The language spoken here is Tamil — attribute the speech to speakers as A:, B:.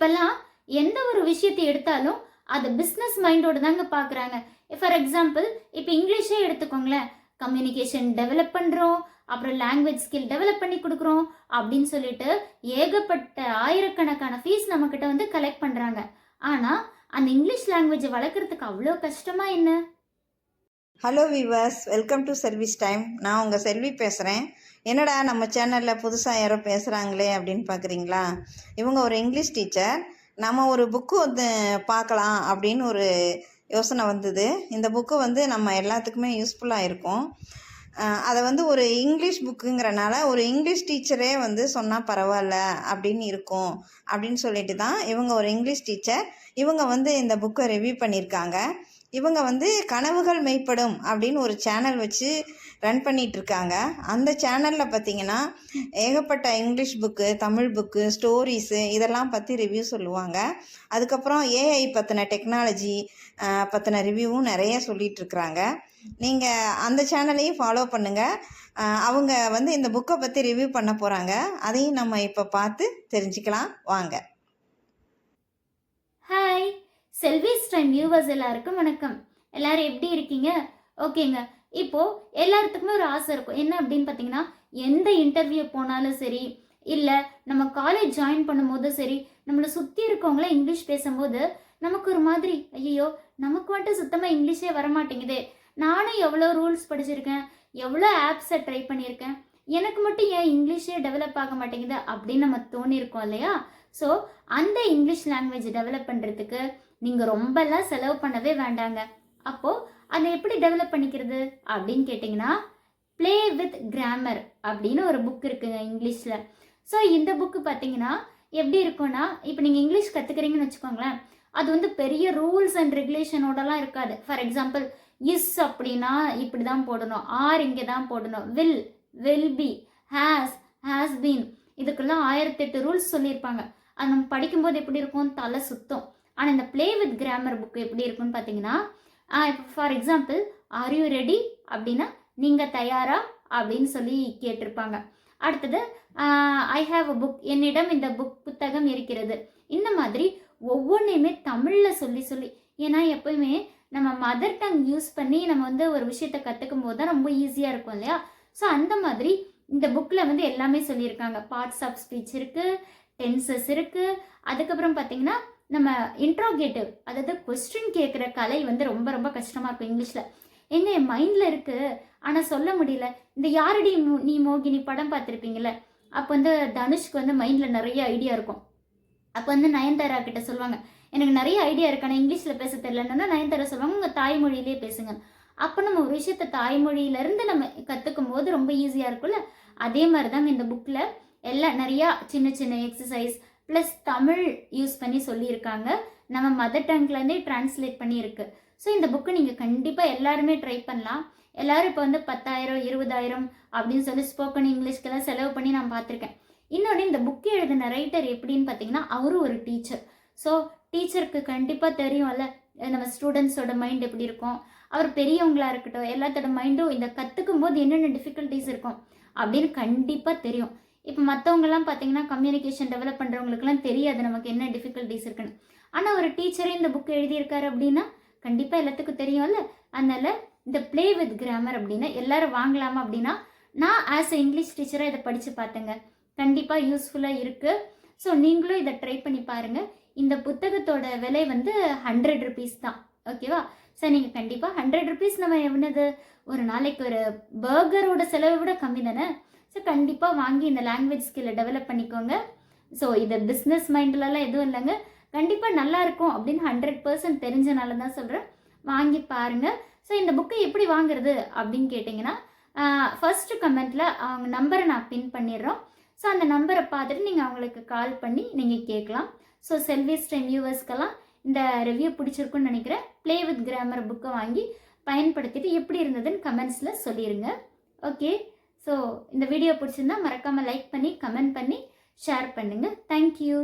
A: இப்போல்லாம் எந்த ஒரு விஷயத்தை எடுத்தாலும் அது பிஸ்னஸ் மைண்டோடு தாங்க பார்க்குறாங்க ஃபார் எக்ஸாம்பிள் இப்போ இங்கிலீஷே எடுத்துக்கோங்களேன். கம்யூனிகேஷன் டெவலப் பண்ணுறோம் அப்புறம் லாங்குவேஜ் ஸ்கில் டெவலப் பண்ணி கொடுக்குறோம் அப்படின்னு சொல்லிட்டு ஏகப்பட்ட ஆயிரக்கணக்கான ஃபீஸ் நம்மக்கிட்ட வந்து கலெக்ட் பண்ணுறாங்க ஆனால் அந்த இங்கிலீஷ் லாங்குவேஜை வளர்க்குறதுக்கு அவ்வளோ கஷ்டமா என்ன?
B: Hello viewers welcome to service time நான் உங்கள் செல்வி பேசுகிறேன் என்னடா நம்ம சேனலில் புதுசாக யாரோ பேசுகிறாங்களே அப்படின்னு பார்க்குறீங்களா இவங்க ஒரு இங்கிலீஷ் டீச்சர் நம்ம ஒரு புக்கு வந்து பார்க்கலாம் அப்படின்னு ஒரு யோசனை வந்தது. இந்த புக்கு வந்து நம்ம எல்லாத்துக்குமே யூஸ்ஃபுல்லாக இருக்கும். அதை வந்து ஒரு இங்கிலீஷ் புக்குங்கிறனால ஒரு இங்கிலீஷ் டீச்சரே வந்து சொன்னால் பரவாயில்ல அப்படின்னு இருக்கும் அப்படின்னு சொல்லிட்டு தான் இவங்க ஒரு இங்கிலீஷ் டீச்சர் இவங்க வந்து இந்த புக்கை ரிவ்யூ பண்ணியிருக்காங்க. இவங்க வந்து கனவுகள் மெய்ப்படும் அப்படின்னு ஒரு சேனல் வச்சு ரன் பண்ணிகிட்ருக்காங்க அந்த சேனலில் பார்த்தீங்கன்னா ஏகப்பட்ட English book Tamil book stories இதெல்லாம் பற்றி ரிவ்யூ சொல்லுவாங்க. அதுக்கப்புறம் ஏஐ பற்றின டெக்னாலஜி பற்றின ரிவ்யூவும் நிறைய சொல்லிகிட்ருக்குறாங்க நீங்கள் அந்த சேனலையும் ஃபாலோ பண்ணுங்கள் அவங்க வந்து இந்த புக்கை பற்றி ரிவ்யூ பண்ண போகிறாங்க அதையும் நம்ம இப்போ பார்த்து தெரிஞ்சுக்கலாம். வாங்க.
A: ஹாய் செல்வி ஸ்டைம் வியூவர்ஸ் எல்லாருக்கும் வணக்கம். எல்லாரும் எப்படி இருக்கீங்க? ஓகேங்க. இப்போ எல்லாத்துக்குமே ஒரு ஆசை இருக்கும். என்ன அப்படின்னு பார்த்தீங்கன்னா எந்த இன்டர்வியூ போனாலும் சரி இல்லை நம்ம காலேஜ் ஜாயின் பண்ணும்போதும் சரி நம்மளை சுற்றி இருக்கவங்கள இங்கிலீஷ் பேசும்போது நமக்கு ஒரு மாதிரி ஐயோ நமக்கு மட்டும் சுத்தமாக இங்கிலீஷே வரமாட்டேங்குது. நானும் எவ்வளோ ரூல்ஸ் படிச்சிருக்கேன் எவ்வளோ ஆப்ஸை ட்ரை பண்ணியிருக்கேன் எனக்கு மட்டும் ஏன் இங்கிலீஷே டெவலப் ஆக மாட்டேங்குது அப்படின்னு நம்ம தோணியிருக்கோம் இல்லையா? ஸோ அந்த இங்கிலீஷ் லாங்குவேஜ் டெவலப் பண்ணுறதுக்கு நீங்கள் ரொம்பலாம் செலவு பண்ணவே வேண்டாங்க. அப்போது அதை எப்படி டெவலப் பண்ணிக்கிறது? அப்படின்னு கேட்டிங்கன்னா ப்ளே வித் கிராமர் அப்படின்னு ஒரு புக் இருக்குங்க இங்கிலீஷில். ஸோ இந்த புக்கு பார்த்தீங்கன்னா எப்படி இருக்கும்னா இப்போ நீங்கள் இங்கிலீஷ் கற்றுக்கிறீங்கன்னு வச்சுக்கோங்களேன் அது வந்து பெரிய ரூல்ஸ் அண்ட் ரெகுலேஷனோடலாம் இருக்காது. ஃபார் எக்ஸாம்பிள் இஸ் அப்படின்னா இப்படி தான் போடணும். ஆர் இங்கே தான் போடணும். Will will be has has been இதுக்கெல்லாம் ஆயிரத்தெட்டு ரூல்ஸ் சொல்லியிருப்பாங்க. அது நம்ம படிக்கும்போது எப்படி இருக்கும்? தலை சுத்தம். ஆனால் இந்த ப்ளே வித் கிராமர் புக் எப்படி இருக்கும்னு பார்த்தீங்கன்னா இப்போ for example are you ready அப்படின்னா நீங்கள் தயாரா? அப்படின்னு சொல்லி கேட்டிருப்பாங்க. அடுத்தது ஐ ஹாவ் அ புக் என்னிடம் இந்த புக் புத்தகம் இருக்கிறது. இந்த மாதிரி ஒவ்வொன்றையுமே தமிழில் சொல்லி சொல்லி. ஏன்னா எப்பயுமே நம்ம மதர் டங் யூஸ் பண்ணி நம்ம வந்து ஒரு விஷயத்தை கற்றுக்கும் போது தான் ரொம்ப ஈஸியாக இருக்கும் இல்லையா? ஸோ அந்த மாதிரி இந்த புக்கில் வந்து எல்லாமே சொல்லியிருக்காங்க. பார்ட்ஸ் ஆஃப் ஸ்பீச் இருக்குது டென்சஸ் இருக்குது அதுக்கப்புறம் பார்த்தீங்கன்னா நம்ம இன்ட்ரோகேட்டிவ் அதாவது கொஸ்டின் கேட்குற கலை வந்து ரொம்ப ரொம்ப கஷ்டமாக இருக்கும் இங்கிலீஷில் எங்க என் மைண்டில் இருக்குது ஆனால் சொல்ல முடியல. இந்த யாரடி நீ மோகினி படம் பார்த்துருப்பீங்கள அப்போ வந்து தனுஷ்க்கு வந்து மைண்டில் நிறைய ஐடியா இருக்கும். அப்போ வந்து நயன்தாரா கிட்ட சொல்லுவாங்க எனக்கு நிறைய ஐடியா இருக்கு. ஆனால் இங்கிலீஷில் பேச தெரியலன்னா நயன்தாரா சொல்லுவாங்க உங்கள் தாய்மொழியிலே பேசுங்க. அப்போ நம்ம ஒரு விஷயத்த தாய்மொழியிலேருந்து நம்ம கற்றுக்கும் போது ரொம்ப ஈஸியாக இருக்கும்ல? அதே மாதிரி தாங்க இந்த புக்கில் எல்லாம் நிறையா சின்ன சின்ன எக்ஸசைஸ் ப்ளஸ் தமிழ் யூஸ் பண்ணி சொல்லியிருக்காங்க. நம்ம மதர் டங்க்லேருந்தே டிரான்ஸ்லேட் பண்ணியிருக்கு. ஸோ இந்த புக்கு நீங்கள் கண்டிப்பாக எல்லாருமே ட்ரை பண்ணலாம். எல்லோரும் இப்போ வந்து பத்தாயிரம் இருபதாயிரம் அப்படின்னு சொல்லி ஸ்போக்கன் இங்கிலீஷ்க்கெல்லாம் செலவு பண்ணி நான் பார்த்துருக்கேன். இன்னொன்று இந்த புக்கு எழுதின ரைட்டர் எப்படின்னு பார்த்தீங்கன்னா அவரும் ஒரு டீச்சர் ஸோ டீச்சருக்கு கண்டிப்பாக தெரியும்ல அஹ் நம்ம ஸ்டூடெண்ட்ஸோட மைண்ட் எப்படி இருக்கும்? அவர் பெரியவங்களாக இருக்கட்டும் எல்லாத்தோட மைண்டும் இந்த கற்றுக்கும் போது என்னென்ன டிஃபிகல்ட்டிஸ் இருக்கும் அப்படின்னு கண்டிப்பாக தெரியும். இப்போ மற்றவங்கலாம் பார்த்தீங்கன்னா கம்யூனிகேஷன் டெவலப் பண்ணுறவங்களுக்குலாம் தெரியாது நமக்கு என்ன டிஃபிகல்ட்டிஸ் இருக்குன்னு. ஆனால் ஒரு டீச்சரே இந்த புக் எழுதியிருக்காரு அப்படின்னா கண்டிப்பாக எல்லாத்துக்கும் தெரியும்ல. அதனால் இந்த ப்ளே வித் கிராமர் அப்படின்னா எல்லாரும் வாங்கலாமா அப்படின்னா நான் ஆஸ் எ இங்கிலீஷ் டீச்சராக இதை படித்து பார்த்தேங்க. கண்டிப்பாக யூஸ்ஃபுல்லாக இருக்குது ஸோ நீங்களும் இதை ட்ரை பண்ணி பாருங்கள் இந்த புத்தகத்தோட விலை வந்து ஹண்ட்ரட் ருபீஸ் தான். ஓகேவா ஸோ நீங்கள் கண்டிப்பாக ஹண்ட்ரட் ருபீஸ் நம்ம என்னது ஒரு நாளைக்கு ஒரு பர்கரோட செலவை விட கம்மி தானே? ஸோ கண்டிப்பாக வாங்கி இந்த லாங்குவேஜ் ஸ்கில்லை டெவலப் பண்ணிக்கோங்க. ஸோ இது பிஸ்னஸ் மைண்ட்லலாம் எதுவும் இல்லைங்க. கண்டிப்பாக நல்லா இருக்கும் அப்படின்னு ஹண்ட்ரட் பர்சன்ட் தெரிஞ்சனால தான் சொல்கிறேன் வாங்கி பாருங்கள் ஸோ இந்த புக்கை எப்படி வாங்குறது அப்படின்னு கேட்டிங்கன்னா ஃபர்ஸ்ட் கமெண்ட்டில் அவங்க நம்பரை நான் பின் பண்ணிடுறோம். ஸோ அந்த நம்பரை பார்த்துட்டு நீங்கள் அவங்களுக்கு கால் பண்ணி நீங்கள் கேட்கலாம். ஸோ செல்வி டைம் வியூவர்ஸ்க்கெல்லாம் இந்த ரிவ்யூ பிடிச்சிருக்குன்னு நினைக்கிறேன். ப்ளே வித் கிராமர் புக்கை வாங்கி பயன்படுத்திட்டு எப்படி இருந்ததுன்னு கமெண்ட்ஸில் சொல்லிடுங்க ஓகே ஸோ இந்த வீடியோ பிடிச்சிருந்தா மறக்காமல் லைக் பண்ணி கமெண்ட் பண்ணி ஷேர் பண்ணுங்கள் தேங்க்யூ